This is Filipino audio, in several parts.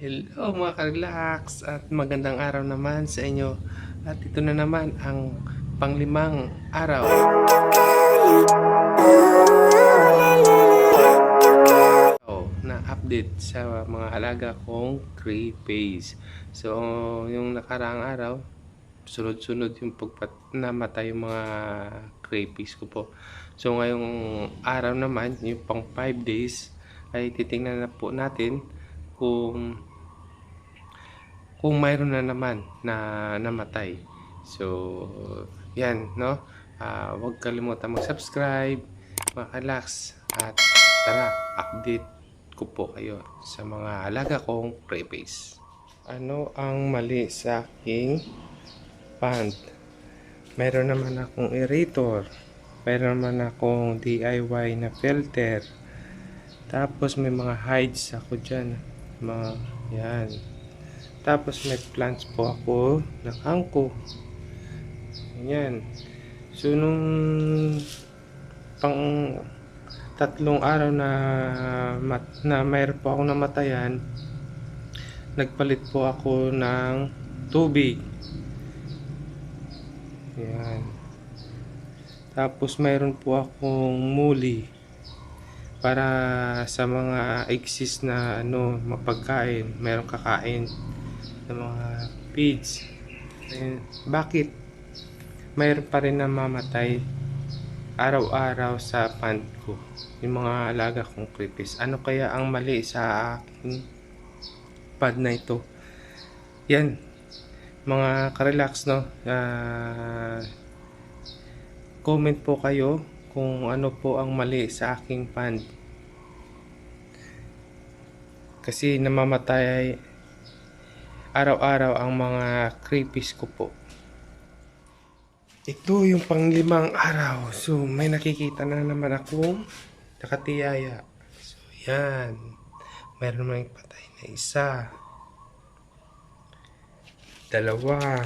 Hello mga ka-relax at magandang araw naman sa inyo. At ito na naman ang panglimang araw. Oh, na update sa mga alaga kong crayfish. So, yung nakaraang araw, sunod-sunod yung pagpat namatay yung mga crayfish ko po. So, ngayong araw naman, yung pang 5 days, ay titingnan na po natin kung kung mayroon na naman na namatay. So, yan, no? Ah, huwag kalimutan mag-subscribe, mag-relax, at tara, update ko po kayo sa mga alaga kong crayfish. Ano ang mali sa aking pond? Meron naman akong aerator. Meron naman akong DIY na filter. Tapos may mga hides ako dyan. Mga, yan. Tapos may plants po ako na kangko. Yan. So nung pang tatlong araw na mat, na mayroon po ako namatayan, nagpalit po ako ng tubig. Yan. Tapos mayroon po akong muli para sa mga exist na ano mapagkain, mayroong kakain ng mga feeds. Eh, bakit mayroon pa rin namamatay araw-araw sa pond ko yung mga alaga kong creepies. Ano kaya ang mali sa aking pond na ito? Yan, mga karelax no, Ah, comment po kayo kung ano po ang mali sa aking pond. Kasi namamatay araw-araw ang mga creepies ko po. Ito yung panglimang araw. So, may nakikita na naman akong nakatiyaya. So, yan. Meron naman patay na isa. Dalawa.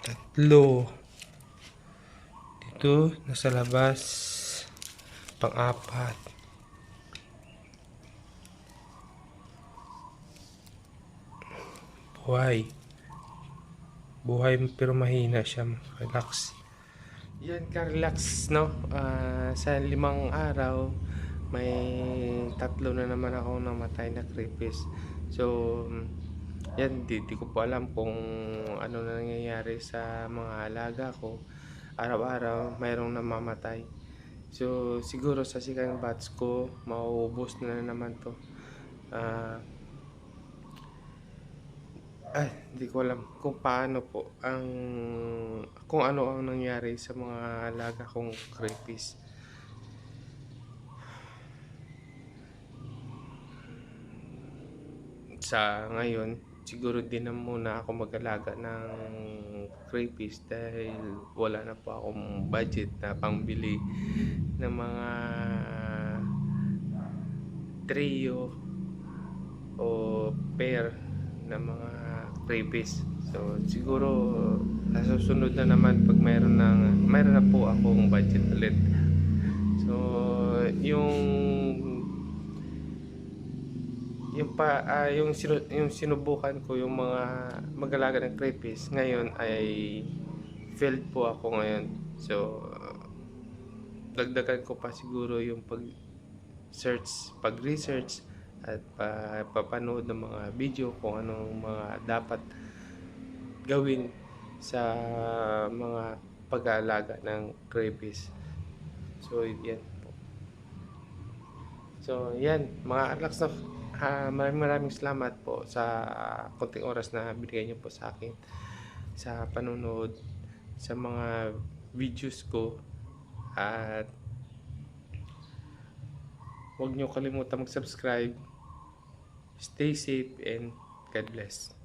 Tatlo. Dito, nasa labas. Pang-apat. Buhay. Buhay pero mahina siya. Relax. Yan ka relax no. Ah, sa limang araw may tatlo na naman ako namatay na creepies. So yan di, di ko po alam kung ano na nangyayari sa mga alaga ko. Araw-araw mayroong namamatay. So siguro sa sikang batch ko mauubos na naman to. Ah ay, hindi ko alam kung paano po ang kung ano ang nangyari sa mga alaga kong crayfish. Sa ngayon, siguro din na muna ako mag-alaga ng crayfish dahil wala na po akong budget na pangbili ng mga trio o pair ng mga crayfish. So siguro sa susunod na naman pag mayroon ng mayroon na po akong budget ulit. So yung yung pa ah, yung sinu, yung sinubukan ko yung mga mag-alaga ng crayfish ngayon ay failed po ako ngayon. So dagdagan ko pa siguro yung pag search, pag-research at pa, papanood ng mga video kung anong mga dapat gawin sa mga pag-aalaga ng crayfish. So, yan po. So, yan. Mga relax na. Ah, maraming maraming salamat po sa konting oras na binigay niyo po sa akin sa panonood sa mga videos ko at huwag niyo kalimutan mag-subscribe Stay safe and God bless.